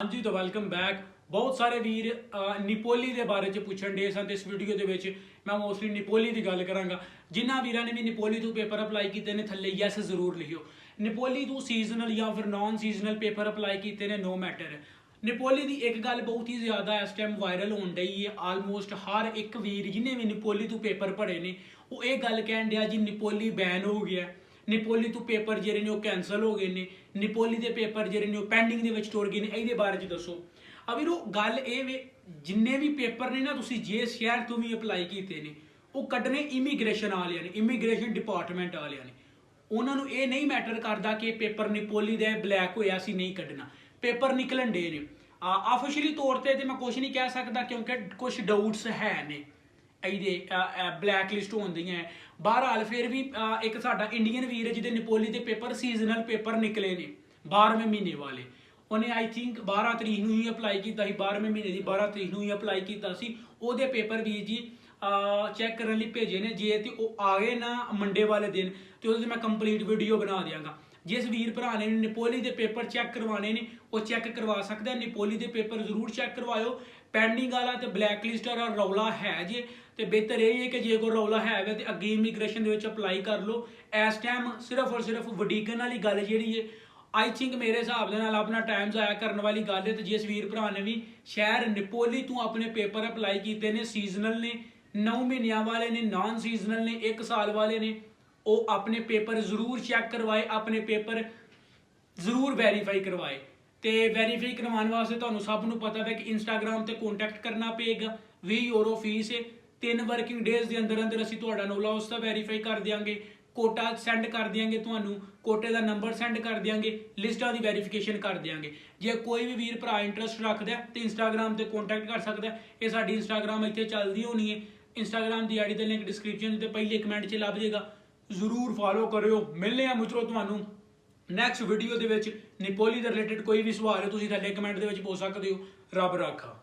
ਹਾਂਜੀ ਤਾਂ welcome back ਬਹੁਤ ਸਾਰੇ ਵੀਰ ਨਿਪੋਲੀ ਦੇ ਬਾਰੇ ਚ ਪੁੱਛਣ ਦੇ ਸਨ ਇਸ ਵੀਡੀਓ ਦੇ ਵਿੱਚ ਮੈਂ ਮੋਸਟਲੀ ਨਿਪੋਲੀ ਦੀ ਗੱਲ ਕਰਾਂਗਾ। ਜਿਨ੍ਹਾਂ ਵੀਰਾਂ ਨੇ ਵੀ ਨਿਪੋਲੀ ਤੋਂ ਪੇਪਰ ਅਪਲਾਈ ਕੀਤੇ ਨੇ, ਥੱਲੇ ਯੈਸ ਜ਼ਰੂਰ ਲਿਖਿਓ। ਨਿਪੋਲੀ ਤੋਂ ਸੀਜ਼ਨਲ ਜਾਂ ਫਿਰ ਨਾਨ ਸੀਜ਼ਨਲ ਪੇਪਰ ਅਪਲਾਈ ਕੀਤੇ ਨੇ ਨੋ ਮੈਟਰ ਨਿਪੋਲੀ ਦੀ ਇੱਕ ਗੱਲ ਬਹੁਤ ਹੀ ਜ਼ਿਆਦਾ ਇਸ ਟਾਈਮ ਵਾਇਰਲ ਹੋਣ ਡਈ ਹੈ। ਆਲਮੋਸਟ ਹਰ ਇੱਕ ਵੀਰ ਜਿਹਨੇ ਵੀ ਨਿਪੋਲੀ ਤੋਂ ਪੇਪਰ ਭਰੇ ਨੇ, ਉਹ ਇਹ ਗੱਲ ਕਹਿਣ ਡਿਆ ਜੀ ਨਿਪੋਲੀ ਬੈਨ ਹੋ ਗਿਆ। ਨਿਪੋਲੀ ਤੋਂ ਪੇਪਰ ਜਿਹੜੇ ਨੇ ਉਹ ਕੈਨਸਲ ਹੋ ਗਏ ਨੇ। ਨਿਪੋਲੀ ਦੇ ਪੇਪਰ ਜਿਹੜੇ ਨੇ ਉਹ ਪੈਂਡਿੰਗ ਦੇ ਵਿੱਚ ਟੁਰ ਗਏ ਨੇ। ਇਹਦੇ ਬਾਰੇ ਚ ਦੱਸੋ। ਆ ਵੀਰੋ, ਗੱਲ ਇਹ ਵੇ, ਜਿੰਨੇ ਵੀ ਪੇਪਰ ਨੇ ਨਾ, ਤੁਸੀਂ ਜੇ ਸ਼ਹਿਰ ਤੋਂ ਵੀ ਅਪਲਾਈ ਕੀਤੇ ਨੇ, ਉਹ ਕੱਢਨੇ ਇਮੀਗ੍ਰੇਸ਼ਨ ਵਾਲਿਆਂ ਨੇ ਇਮੀਗ੍ਰੇਸ਼ਨ ਡਿਪਾਰਟਮੈਂਟ ਵਾਲਿਆਂ ਨੇ। ਉਹਨਾਂ ਨੂੰ ਇਹ ਨਹੀਂ ਮੈਟਰ ਕਰਦਾ ਕਿ ਪੇਪਰ ਨਿਪੋਲੀ ਦੇ ਬਲੈਕ ਹੋਇਆ ਸੀ ਨਹੀਂ ਕੱਢਣਾ। ਪੇਪਰ ਨਿਕਲਣ ਦੇ ਨੇ। ਆਫੀਸ਼ੀਅਲੀ ਤੌਰ ਤੇ ਤੇ ਮੈਂ ਕੁਝ ਨਹੀਂ ਕਹਿ ਸਕਦਾ ਕਿਉਂਕਿ ਕੁਝ ਡਾਊਟਸ ਹੈ ਨੇ। ਇਹਦੇ ਬਲੈਕ ਲਿਸਟ ਹੁੰਦੀਆਂ ਹੈ। ਬਹਰਹਾਲ ਫਿਰ ਵੀ ਇੱਕ ਸਾਡਾ ਇੰਡੀਅਨ ਵੀਰ ਹੈ ਜਿਹਦੇ ਨਿਪੋਲੀ ਦੇ ਪੇਪਰ ਸੀਜ਼ਨਲ ਪੇਪਰ ਨਿਕਲੇ ਨੇ 12ਵੇਂ ਮਹੀਨੇ ਵਾਲੇ ਉਹਨੇ ਆਈ ਥਿੰਕ 12 ਤਰੀਕ ਨੂੰ ਹੀ ਅਪਲਾਈ ਕੀਤਾ ਸੀ 12ਵੇਂ ਮਹੀਨੇ ਦੀ 12 ਤਰੀਕ ਨੂੰ ਹੀ ਅਪਲਾਈ ਕੀਤਾ ਸੀ ਉਹਦੇ ਪੇਪਰ ਵੀ ਜੀ ਚੈੱਕ ਕਰਨ ਲਈ ਭੇਜੇ ਨੇ, ਜੇ ਤੇ ਉਹ ਆ ਗਏ ਨਾ ਮੰਡੇ ਵਾਲੇ ਦਿਨ, ਤੇ ਉਹਦੇ ਮੈਂ ਕੰਪਲੀਟ ਵੀਡੀਓ ਬਣਾ ਦਿਆਂਗਾ ਜਿਸ ਵੀਰ ਭਰਾ ਨੇ ਨਿਪੋਲੀ ਦੇ ਪੇਪਰ ਚੈੱਕ ਕਰਵਾਣੇ ਨੇ, ਉਹ ਚੈੱਕ ਕਰਵਾ ਸਕਦਾ ਹੈ। ਨਿਪੋਲੀ ਦੇ ਪੇਪਰ ਜ਼ਰੂਰ ਚੈੱਕ ਕਰਵਾਇਓ ਪੈਂਡਿੰਗ ਵਾਲਾ ਤੇ ਬਲੈਕ ਲਿਸਟ ਵਾਲਾ ਰੌਲਾ ਹੈ ਜੇ, ਤੇ ਬਿਹਤਰ ਇਹ ਹੈ ਕਿ ਜੇ ਕੋਈ ਰੌਲਾ ਹੈ ਵੇ ਤੇ ਅੱਗੇ ਇਮੀਗ੍ਰੇਸ਼ਨ ਦੇ ਵਿੱਚ ਅਪਲਾਈ ਕਰ ਲਓ। ਇਸ ਟਾਈਮ ਸਿਰਫ ਔਰ ਸਿਰਫ ਵਡੀਕਨ ਵਾਲੀ ਗੱਲ ਜਿਹੜੀ ਹੈ ਆਈ ਥਿੰਕ ਮੇਰੇ ਹਿਸਾਬ ਦੇ ਨਾਲ ਆਪਣਾ ਟਾਈਮ ਜ਼ਾਇਆ ਕਰਨ ਵਾਲੀ ਗੱਲ ਹੈ ਤੇ ਜਿਸ ਵੀਰ ਭਰਾ ਨੇ ਵੀ ਸ਼ਹਿਰ ਨਿਪੋਲੀ ਤੋਂ ਆਪਣੇ ਪੇਪਰ ਅਪਲਾਈ ਕੀਤੇ ਨੇ ਸੀਜ਼ਨਲ ਨੇ 9 ਮਹੀਨਿਆਂ ਵਾਲੇ ਨੇ ਨਾਨ ਸੀਜ਼ਨਲ ਨੇ 1 ਸਾਲ ਵਾਲੇ ਨੇ, ਉਹ ਆਪਣੇ ਪੇਪਰ ਜ਼ਰੂਰ ਚੈੱਕ ਕਰਵਾਏ, ਆਪਣੇ ਪੇਪਰ ਜ਼ਰੂਰ ਵੈਰੀਫਾਈ ਕਰਵਾਏ। ਤੇ ਵੈਰੀਫਾਈ ਕਰਵਾਉਣ ਵਾਸਤੇ ਤੁਹਾਨੂੰ ਸਭ ਨੂੰ ਪਤਾ ਹੈ ਕਿ ਇੰਸਟਾਗ੍ਰam ਤੇ ਕੰਟੈਕਟ ਕਰਨਾ ਪਏਗਾ। 20 ਯੂਰੋ ਫੀਸ ਹੈ। ਤਿੰਨ ਵਰਕਿੰਗ ਡੇਜ਼ ਦੇ ਅੰਦਰ ਅੰਦਰ ਅਸੀਂ ਤੁਹਾਡਾ ਨੋਲਾ ਉਸ ਦਾ ਵੈਰੀਫਾਈ ਕਰ ਦਿਆਂਗੇ। ਕੋਟਾ ਸੈਂਡ ਕਰ ਦਿਆਂਗੇ ਤੁਹਾਨੂੰ। ਕੋਟੇ ਦਾ ਨੰਬਰ ਸੈਂਡ ਕਰ ਦਿਆਂਗੇ। ਲਿਸਟਾਂ ਦੀ ਵੈਰੀਫਿਕੇਸ਼ਨ ਕਰ ਦਿਆਂਗੇ। ਜੇ ਕੋਈ ਵੀ ਵੀਰ ਭਰਾ ਇੰਟਰਸਟ ਰੱਖਦਾ ਹੈ ਤੇ ਇੰਸਟਾਗ੍ਰam ਤੇ ਕੰਟੈਕਟ ਕਰ ਸਕਦਾ ਇਹ ਸਾਡੀ ਇੰਸਟਾਗ੍ਰam ਇੱਥੇ ਚੱਲਦੀ ਹੋਣੀ ਹੈ। ਇੰਸਟਾਗ੍ਰam ਦੀ ਆਈਡੀ ਦਾ ਲਿੰਕ ਡਿਸਕ੍ਰਿਪਸ਼ਨ ਤੇ ਪਹਿਲੇ ਕਮੈਂਟ 'ਚ ਲੱਭ ਜਾਏਗਾ ਜ਼ਰੂਰ ਫਾਲੋ ਕਰਿਓ। ਮਿਲਨੇ ਆ ਮਿੱਤਰੋ ਤੁਹਾਨੂੰ ਨੈਕਸਟ ਵੀਡੀਓ ਦੇ ਵਿੱਚ ਨਿਪੋਲੀ ਦੇ ਰਿਲੇਟਡ ਕੋਈ ਵੀ ਸਵਾਲ ਹੈ, ਤੁਸੀਂ ਥੱਲੇ ਕਮੈਂਟ ਦੇ ਵਿੱਚ ਪੁੱਛ ਸਕਦੇ ਹੋ। ਰੱਬ ਰਾਖਾ।